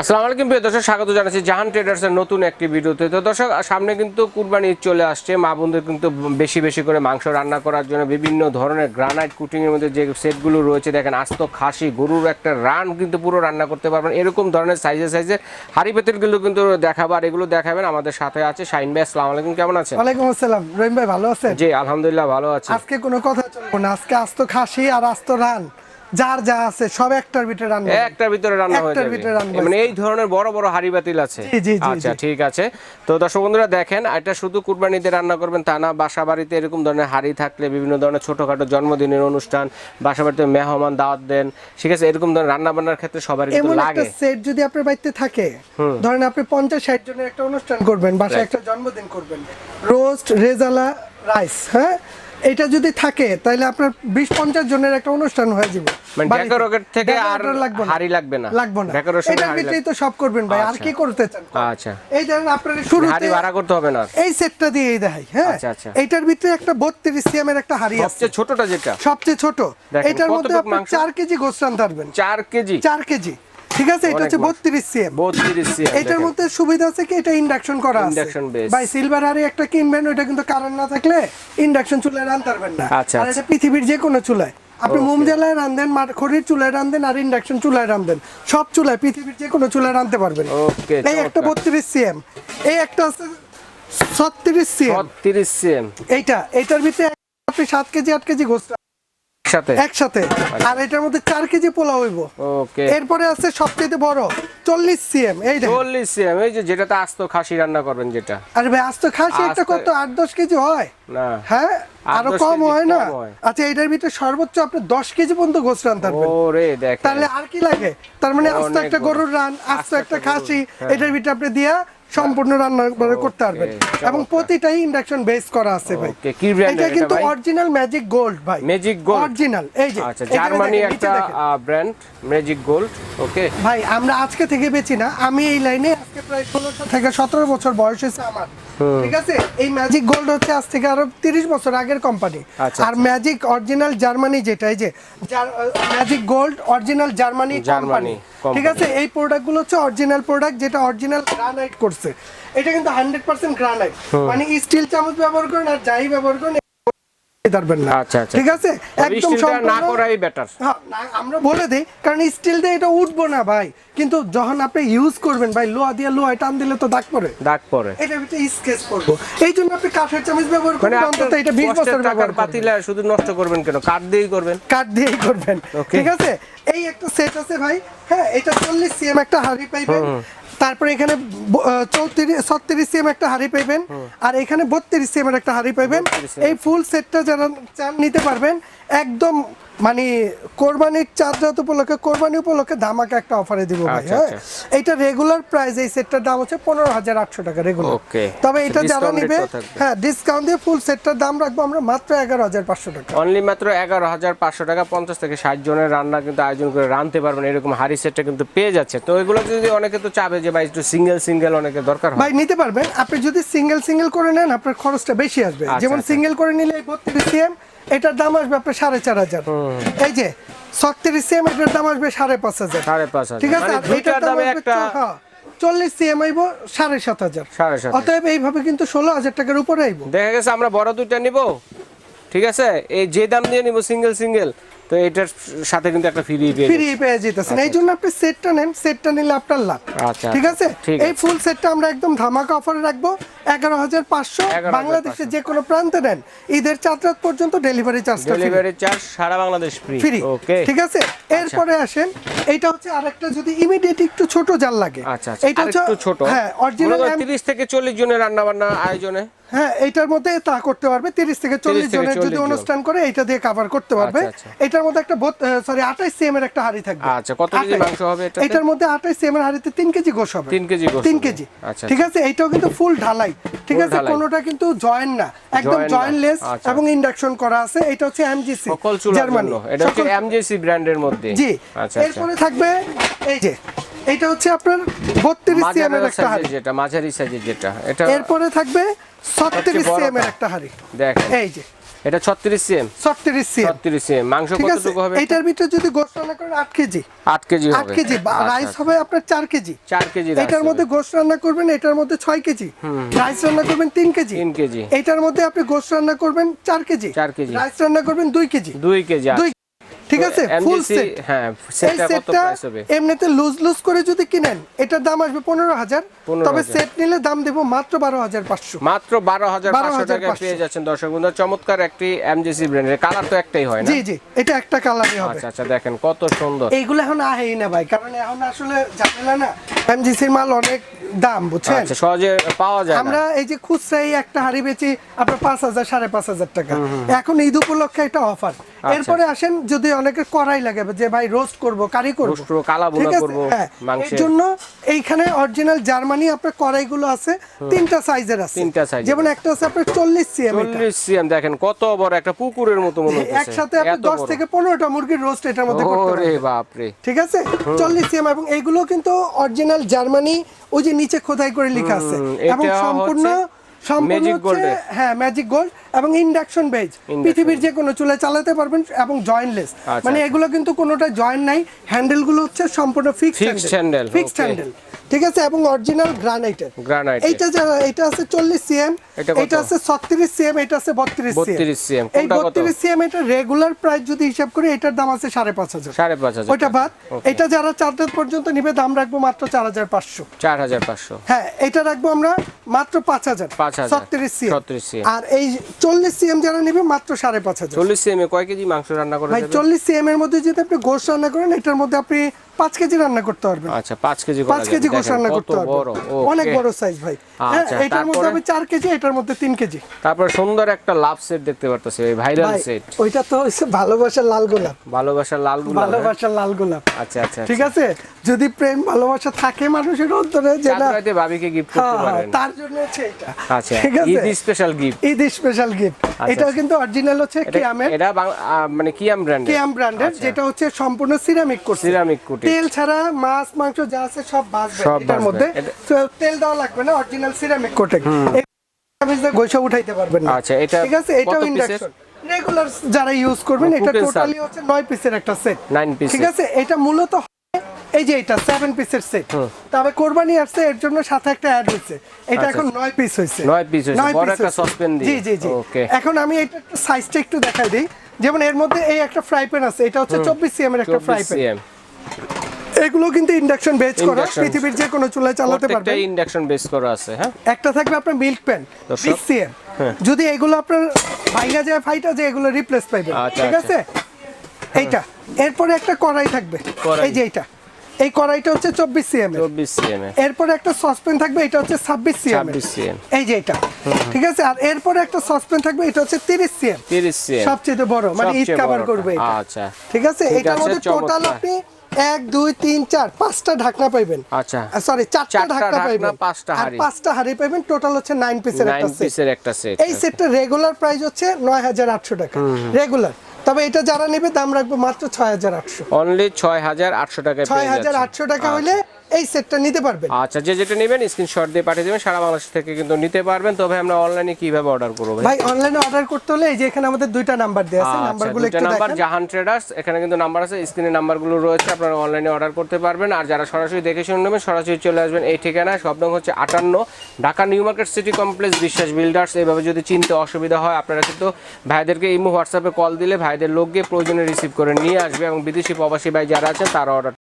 আসসালামু আলাইকুম প্রিয় দর্শক স্বাগত জানাচ্ছি জাহান ট্রেডার্সের নতুন একটি ভিডিওতে। তো দর্শক সামনে কিন্তু কুরবানি ঈদ চলে আসছে। মা বোনদের কিন্তু বেশি বেশি করে মাংস রান্না করার জন্য বিভিন্ন ধরনের গ্রানাইট কুটিং এর মধ্যে যে সেটগুলো রয়েছে দেখেন আস্ত খাসি গরুর একটা রান কিন্তু পুরো রান্না করতে পারবেন। এরকম ধরনের সাইজে সাইজে হাড়ি পেতেলগুলো কিন্তু দেখাবো আর এগুলো দেখাবেন। আমাদের সাথে আছে শাইন ভাই আসসালামু আলাইকুম কেমন আছেন? ওয়ালাইকুম আসসালাম। রহিম ভাই ভালো আছেন? জি আলহামদুলিল্লাহ ভালো আছি। আজকে কোনো কথা চলবো না। আজকে আস্ত খাসি আর আস্ত রান যার যা আছে সব একটার ভিতরে রান্না একটার ভিতরে রান্না হয়ে যাবে। মানে এই ধরনের বড় বড় হাড়ি বাতিল আছে। আচ্ছা ঠিক আছে। তো দর্শক বন্ধুরা দেখেন এটা শুধু কুরবানিতে রান্না করবেন তা না বাসা বাড়িতে এরকম ধরনের হাড়ি থাকলে বিভিন্ন ধরনের ছোটখাটো জন্মদিনের অনুষ্ঠান বাসা বাড়িতে মেহমান দাওয়াত দেন ঠিক আছে এরকম ধরনের রান্না বান্নার ক্ষেত্রে সবারই কিন্তু লাগে। সেট যদি আপনার বাড়িতে থাকে ধরেন আপনি পঞ্চাশ ষাট জনের একটা অনুষ্ঠান করবেন বাসায় একটা জন্মদিন করবেন। রোস্ট রেজালা রাইস হ্যাঁ? এটা যদি থাকে তাহলে আপনার বিশ পঞ্চাশ জনের একটা অনুষ্ঠান হয়ে যাবে। মানে। থেকে আর লাগবে না। হাড়ি লাগবে না। লাগবে না। ডেকোরেশনের এটার ভিতরেই তো সব করবেন ভাই। আর আচ্ছা। কি করতে চান? আচ্ছা। এই ধরেন আপনার শুরুতে হাড়ি ভাড়া করতে হবে না। এই সেটটা দিয়েই দেখাই হ্যাঁ? আচ্ছা, আচ্ছা। এইটার ভিতরে একটা বত্রিশ সিএম এর একটা হাড়ি আছে। সবচেয়ে ছোটটা যেটা। সবচেয়ে ছোট। এটার মধ্যে আপনি? চার কেজি গোস রান্তে পারবেন চার কেজি? চার কেজি। ঠিক আছে? এটা হচ্ছে মাংস। বত্রিশ সিএম বত্রিশ CM এটার মধ্যে সুবিধা আছে কি? এটা ইন্ডাকশন করা আছে। Induction based। ভাই সিলভার হাড়ি একটা কিনবেন ওটা কিন্তু কারেন্ট না থাকলে ইন্ডাকশন চুলায় রান্তে পারবেন না। আচ্ছা, আর আচ্ছা। এটা পৃথিবীর যে কোনো চুলায়। আপনি. মোম জ্বালায় রান্ধেন খড়ির চুলায় রান্ধেন আর ইন্ডাকশন চুলায় রান্ধেন সব চুলায় পৃথিবীর যে কোনো চুলায় রাঁধতে পারবেন। এই একটা চমৎকার। বত্রিশ সিএম এই একটা আছে ছত্রিশ সিএম ছত্রিশ সিএম এইটা এইটার ভিতরে আপনি সাত কেজি আট কেজি গোস্ত একসাথে? একসাথে। আর এটার মধ্যে চার কেজি পোলাও হইব। ওকে। এরপরে আছে সবচেয়ে বড় চল্লিশ সিএম এই দেখেন। চল্লিশ সিএম এই যে যেটাতে আস্ত খাসি রান্না করবেন যেটা। আরে ভাই আজ তো খাসি একটা কত আট দশ কেজি হয়? না। হ্যাঁ? আরও কম হয় না? আচ্ছা এটার ভিতরে সর্বোচ্চ আপনি দশ কেজি পর্যন্ত গোস রান থাকবেন ওরে দেখ তাহলে আর কি লাগে? তার মানে আস্ত একটা গরুর রান আস্ত আস্ত একটা খাসি হ্যাঁ। এটার ভিতরে আপনি দিয়া সম্পূর্ণ রান্নাঘরে করতে পারবেন। এবং প্রতিটাই ইন্ডাকশন বেস করা আছে ভাই। এটা কিন্তু অরিজিনাল ম্যাজিক গোল্ড ভাই। ম্যাজিক গোল্ড অরিজিনাল এই যে আচ্ছা জার্মানি একটা ব্র্যান্ড ম্যাজিক গোল্ড ওকে ভাই আমরা আজকে থেকে বেচি না আমি এই লাইনে আজকে প্রায় ষোলোশো থেকে সতেরো বছর বয়স হয়েছে আমার। ঠিক আছে? এই ম্যাজিক গোল্ড হচ্ছে আজ থেকে আরও তিরিশ বছর আগের কোম্পানি আচ্ছা, আর ম্যাজিক অরিজিনাল জার্মানি যেটা এই যে magic gold original Germany Germany ঠিক আছে? এই প্রোডাক্টগুলো হচ্ছে অরিজিনাল প্রোডাক্ট যেটা অরিজিনাল গ্রানাইট করছে। এটা কিন্তু হান্ড্রেড পার্সেন্ট গ্রানাইট মানে স্টিল চামচ ব্যবহার করেন আর যাই ব্যবহার করেন পারবেন না। আচ্ছা, আচ্ছা। ঠিক আছে? একদম না করাই বেটার হ্যাঁ, আমরা বলে দিই কারণ স্টিল দিয়ে এটা উঠবো না ভাই। কিন্তু যখন আপনি ইউজ করবেন ভাই লোহা দিয়ে লোহায় টান দিলে তো দাগ পড়ে। দাগ পরে এটা ভিতরে স্কেচ করব। এই জন্য আপনি কাঠের চামচ ব্যবহার মানে করবেন অন্তত এটা বিশ কষ্টের বছর ব্যবহার পাতিলা শুধু নষ্ট করবেন কেন? কাঠ দিয়েই করবেন। কাঠ দিয়েই করবেন। ঠিক আছে? এই একটা সেট আছে ভাই। হ্যাঁ এটা চল্লিশ সিএম একটা হাড়ি পাইবেন। তারপরে এখানে চৌত্রিশ ছত্রিশ সিএম একটা হাড়ি পাইবেন। আর এখানে বত্রিশ সিএম এর একটা হাড়ি পাইবেন। এই ফুল সেটটা যারা চান নিতে পারবেন একদম মানে কোরবানির চাঁদ রাত উপলক্ষে কোরবানি উপলক্ষে ধামাকা একটা অফারে দিব ভাই আচ্ছা, হ্যাঁ? আচ্ছা। এইটা রেগুলার প্রাইস এই সেটটার দাম হচ্ছে পনেরো হাজার আটশো টাকা রেগুলার তবে এটা যারা নিবে হ্যাঁ ডিসকাউন্ট দিয়ে ফুল সেটটার দাম রাখব আমরা মাত্র এগারো হাজার পাঁচশো টাকা। অনলি মাত্র এগারো হাজার পাঁচশো টাকা পঞ্চাশ থেকে ষাট জনের রান্না কিন্তু আয়োজন করে রাঁধতে পারবেন এরকম হাড়ি সেটটা কিন্তু পেয়ে যাচ্ছে তো এগুলো যদি অনেকে তো চাবে যে ভাই একটু সিঙ্গেল সিঙ্গেল অনেকে দরকার ভাই নিতে পারবেন। আপনি যদি সিঙ্গেল সিঙ্গেল করে নেন আপনার খরচটা বেশি আসবে। আচ্ছা, যেমন আচ্ছা। সিঙ্গেল করে নিলে বত্রিশ সিএম এটার দাম আসবে আপনার সাড়ে চার হাজার। এই যে ছত্রিশ সিএম এটার দাম আসবে সাড়ে পাঁচ হাজার। সাড়ে পাঁচ হাজার। ঠিক আছে? মানে এটার দাম একটা হ্যাঁ, চল্লিশ সিএম আইব সাড়ে সাত হাজার। অতএব এইভাবে কিন্তু ষোলো হাজার টাকার উপরে আইব। দেখা গেছে আমরা বড় দুইটা নিব। ঠিক আছে? এই যে দাম দিয়ে নিব সিঙ্গেল সিঙ্গেল তো এটার সাথে কিন্তু একটা ফ্রি পেয়ে ফ্রি পেয়ে যেতেছেন। এই জন্য আপনি সেটটা নেন সেটটা নিলে আপনার লাভ। আচ্ছা, ঠিক আছে? এই ফুল সেটটা আমরা একদম ধামাকা অফারে রাখব। এগারো হাজার পাঁচশো বাংলাদেশের যে কোনো প্রান্তে নেন। ঈদের চাঁদ পর্যন্ত ডেলিভারি চার্জটা ডেলিভারি চার্জ সারা বাংলাদেশ ফ্রি ফ্রি ওকে ঠিক আছে? এরপরে আসেন এইটা হচ্ছে আরেকটা যদি ইমিডিয়েট একটু ছোট জাল লাগে। আচ্ছা আচ্ছা। এইটা হচ্ছে ছোট। হ্যাঁ অরিজিনাল তিরিশ থেকে চল্লিশ জনের রান্না বান্না আয়োজনে। হ্যাঁ এইটার মধ্যে তা করতে পারবে। তিরিশ থেকে চল্লিশ জনের যদি অনুষ্ঠান করে এইটা দিয়ে কভার করতে পারবে। আচ্ছা, এটার মধ্যে একটা সরি আঠাইশ সিএম এর একটা হাড়ি থাকবে। আচ্ছা, কত কেজি মাংস হবে এটাতে? এটার মধ্যে আঠাইশ সিএম এর হাড়িতে তিন কেজি গোশ হবে। তিন কেজি তিন কেজি। আচ্ছা, ঠিক আছে? এইটাও কিন্তু ফুল ঢালাই। ঠিক আছে। কোনোটা কিন্তু জয়েন না। একদম জয়েনলেস আচ্ছা। এবং ইন্ডাকশন করা আছে। এটা হচ্ছে এমজিসি জন্য। এটা হচ্ছে এমজেসি ব্র্যান্ডের মধ্যে। জি। আচ্ছা আচ্ছা। এরপরে থাকবে এই যে এটা হচ্ছে আপনার বত্রিশ সিএম এর একটা হাড়ি। যেটা মাঝারি সাইজের যেটা এটা এরপরে থাকবে ছত্রিশ বড়টা। সিএম এর একটা হাড়ি। দেখেন। এই যে। এটা ছত্রিশ সিএম ছত্রিশ সিএম ছত্রিশ সিএম মাংস কতটুকু হবে? এটার ভিতরে যদি গোস্ত রান্না করেন আট কেজি। আট কেজি আট হবে। কেজি। আচ্ছা, রাইস হবে আপনার চার কেজি। চার কেজি এটার মধ্যে গোস্ত রান্না করবেন এটার মধ্যে ছয় কেজি। রাইস রান্না করবেন তিন কেজি। তিন কেজি। এটার মধ্যে আপনি গোস্ত রান্না করবেন চার কেজি। চার কেজি। রাইস রান্না করবেন দুই কেজি। দুই কেজি দুই ঠিক আছে? ফুল সেট হ্যাঁ এই সেটটা কত প্রাইস হবে? এমনিতে লুজ লুজ করে যদি কিনেন এটার দাম আসবে পনেরো হাজার। 15,000 তবে সেট নিলে দাম দেবো মাত্র বারো হাজার পাঁচশো। মাত্র বারো হাজার পাঁচশো টাকা পেয়ে যাচ্ছেন দর্শক বন্ধু চমৎকার একটি এমজিসি ব্র্যান্ডের কালার তো একটাই হয় না? জি জি এটা একটা কালারই হবে। আচ্ছা আচ্ছা দেখেন কত সুন্দর। এইগুলো এখন আহেই না ভাই কারণ এখন আসলে ঝামেলা না। এমজিসির মাল অনেক দাম বুঝছেন? আচ্ছা সহজে পাওয়া যায় আমরা এই যে খুচরাই একটা হাড়ি বেচি আপনার পাঁচ হাজার সাড়ে পাঁচ হাজার টাকা। এখন ঈদ উপলক্ষে একটা অফার। আচ্ছা। এরপরে আসেন যদি অনেকের কড়াই লাগে যে ভাই রোস্ট করব কারি করব। রোস্ট করব, কালা আছে? হ্যাঁ, মাংসের। জন্য এইখানে অরিজিনাল জার্মানি আপনার কড়াইগুলো আছে তিনটা সাইজের আছে। তিনটা size-এর যেমন একটা আছে আপনার চল্লিশ সিএম চল্লিশ সিএম দেখেন কত বড় একটা পুকুরের মতো মনে হচ্ছে একসাথে আপনি দশ থেকে পনেরোটা মুরগির রোস্ট এটার মধ্যে করতে ওরে পারবেন। বাপরে। ঠিক আছে? চল্লিশ সিএম এবং এইগুলো কিন্তু অরিজিনাল জার্মানি ওই যে নিচে খোদাই করে লেখা আছে। এবং সম্পূর্ণ সম্পূর্ণ হ্যাঁ ম্যাজিক গোল্ড এবং ইন্ডাকশন বেজ। পৃথিবীর যে কোনো চুলে চালাতে পারবেন এবং জয়েন্টলেস আচ্ছা, মানে। এগুলো কিন্তু কোনোটা জয়েন্ট নাই হ্যান্ডেলগুলো হচ্ছে সম্পূর্ণ ফিক্সড handle, ফিক্সড হ্যান্ডেল ঠিক আছে? এবং অরিজিনাল গ্রানাইটের Granite-এর। এইটা যারা এটা আছে চল্লিশ সিএম এটা আছে ছত্রিশ সিএম এটা আছে বত্রিশ 32 CM, এই কোনটা কত? বত্রিশ সিএম এটা রেগুলার প্রাইস যদি হিসাব করি এটার দাম আছে সাড়ে পাঁচ হাজার। সাড়ে পাঁচ হাজার ওইটা বাদ। এটা যারা চার রাত পর্যন্ত নিবে দাম রাখব মাত্র চার হাজার পাঁচশো। চার হাজার পাঁচশো। হ্যাঁ এটা রাখব আমরা মাত্র পাঁচ হাজার। 5,000 ছত্রিশ সিএম 36 CM আর এই চল্লিশ সিএম যারা নেবে মাত্র সাড়ে পাঁচ হাজার। চল্লিশ সিএম এ কয় কেজি মাংস রান্না করেন ভাই চল্লিশ সিএম এর মধ্যে যদি আপনি গোশ রান্না করেন এটার মধ্যে আপনি পাঁচ কেজি রান্না করতে পারবেন। আচ্ছা পাঁচ কেজি পাঁচ কেজি গোশ রান্না করতে বড় পারবেন। অনেক বড় সাইজ ভাই। হ্যাঁ আচ্ছা, এটার মধ্যে? হবে চার কেজি এটার মধ্যে তিন কেজি। তারপর সুন্দর একটা লাভ সেট দেখতে পারতেছি এই ভাইরাল সেট ওইটা তো হচ্ছে ভালোবাসার লাল গোলাপ। ভালোবাসার লালগুলো ভালোবাসার লাল গোলাপ। আচ্ছা আচ্ছা ঠিক আছে? যদি প্রেম ভালোবাসা থাকে মানুষের অন্তরে যেটা চাঁদরাতে ভাবিকে গিফট হ্যাঁ, করতে হ্যাঁ, পারেন। তার জন্য হচ্ছে এটা। আচ্ছা Eid special gift Eid special gift এটা কিন্তু অরিজিনাল হচ্ছে কিয়ামের এটা মানে কিয়াম ব্র্যান্ড কিয়াম ব্র্যান্ডের যেটা হচ্ছে সম্পূর্ণ সিরামিক করছে। সিরামিক কুটি তেল ছাড়া মাছ মাংস যা আছে সব বাঁচবে। এটার মধ্যে তেল দেওয়া লাগবে না অরিজিনাল সিরামিক কোটে। গৈসা উঠাইতে পারবেন না। আচ্ছা, এটা ঠিক আছে? এটাও ইন্ডাকশন রেগুলার যারা ইউজ করবেন এটা টোটালি হচ্ছে নয় পিসের একটা সেট Nine piece-এর। ঠিক আছে? এটা মূলত এই যে এটা সেভেন পিসের সেট তবে কোরবানি আসছে এর জন্য সাথে একটা অ্যাড হয়েছে। এটা আচ্ছা, এখন নয় পিস হয়েছে। নয় piece হয়েছে, বড় একটা saucepan দিয়ে। জি জি জি. এখন আমি এটা সাইজটা একটু দেখাই দিই। যেমন এর মধ্যে এই একটা ফ্রাই প্যান আছে এটা হচ্ছে চব্বিশ সিএম এর একটা ফ্রাই প্যান এগুলো কিন্তু ইন্ডাকশন বেচ করা পৃথিবীর যে কোনো চুলায় চালাতে পারবে প্রত্যেকটা ইন্ডাকশন বেস করা আছে হ্যাঁ? একটা থাকবে আপনার মিল্ক প্যান দর্শক। বিশ যদি এগুলো আপনার ভাইগা যায় ফাইটা যায় এগুলো রিপ্লেস পাইবেন। আচ্ছা, ঠিক আচ্ছা। আছে? এইটা। এরপরে একটা কড়াই থাকবে। এই যে এইটা। এই কড়াইটা হচ্ছে চব্বিশ সিএম চব্বিশ সিএম এরপরে একটা সসপ্যান থাকবে এটা হচ্ছে ছাব্বিশ সিএম 26 CM এই যে এটা ঠিক আছে? আর এরপরে একটা সসপ্যান থাকবে এটা হচ্ছে তিরিশ সিএম তিরিশ সিএম সবচেয়ে বড় মানে ঈদ কাভার করবে এটা। আচ্ছা। ঠিক আছে? এটার মধ্যে টোটাল আপনি এক দুই তিন চার পাঁচটা ঢাকনা পাইবেন। আচ্ছা। সরি চারটা ঢাকনা পাইবেন। পাঁচটা হাড়ি। পাঁচটা হাড়ি পাইবেন টোটাল হচ্ছে নাইন পিসের নাইন একটা সেট পিসের একটা সেট এই সেটটা রেগুলার প্রাইস হচ্ছে নয় হাজার আটশো টাকা। রেগুলার তবে এটা যারা নেবে দাম রাখব মাত্র ছয় হাজার আটশো। অনলি ছয় হাজার আটশো টাকায় ছয় হাজার আটশো টাকা হলে এই সেটটা নিতে পারবেন। আচ্ছা যে যেটা নেবেন স্ক্রিনশট দিয়ে পাঠিয়ে দেবেন সারা বাংলাদেশ থেকে কিন্তু নিতে পারবেন। তবে আমরা অনলাইনে কীভাবে অর্ডার করব ভাই? ভাই অনলাইনে অর্ডার করতে হলে এই যে এখানে আমাদের দুইটা নাম্বার দেওয়া আছে আচ্ছা নাম্বারগুলো দুইটা একটু নাম্বার জাহান ট্রেডার্স এখানে কিন্তু নাম্বার আছে স্ক্রিনে নাম্বারগুলো রয়েছে আপনারা অনলাইনে অর্ডার করতে পারবেন। আর যারা সরাসরি দেখে শুনে নেবেন সরাসরি চলে আসবেন এই ঠিকানায়। সব নং হচ্ছে আটান্ন Dhaka new market city complex Biswas builders. এইভাবে যদি চিনতে অসুবিধা হয় আপনারা কিন্তু ভাইদেরকে ইমো হোয়াটসঅ্যাপে কল দিলে ভাইদের লোক গিয়ে প্রয়োজনে রিসিভ করে নিয়ে আসবে এবং বিদেশি প্রবাসী ভাই যারা আছে তারা অর্ডার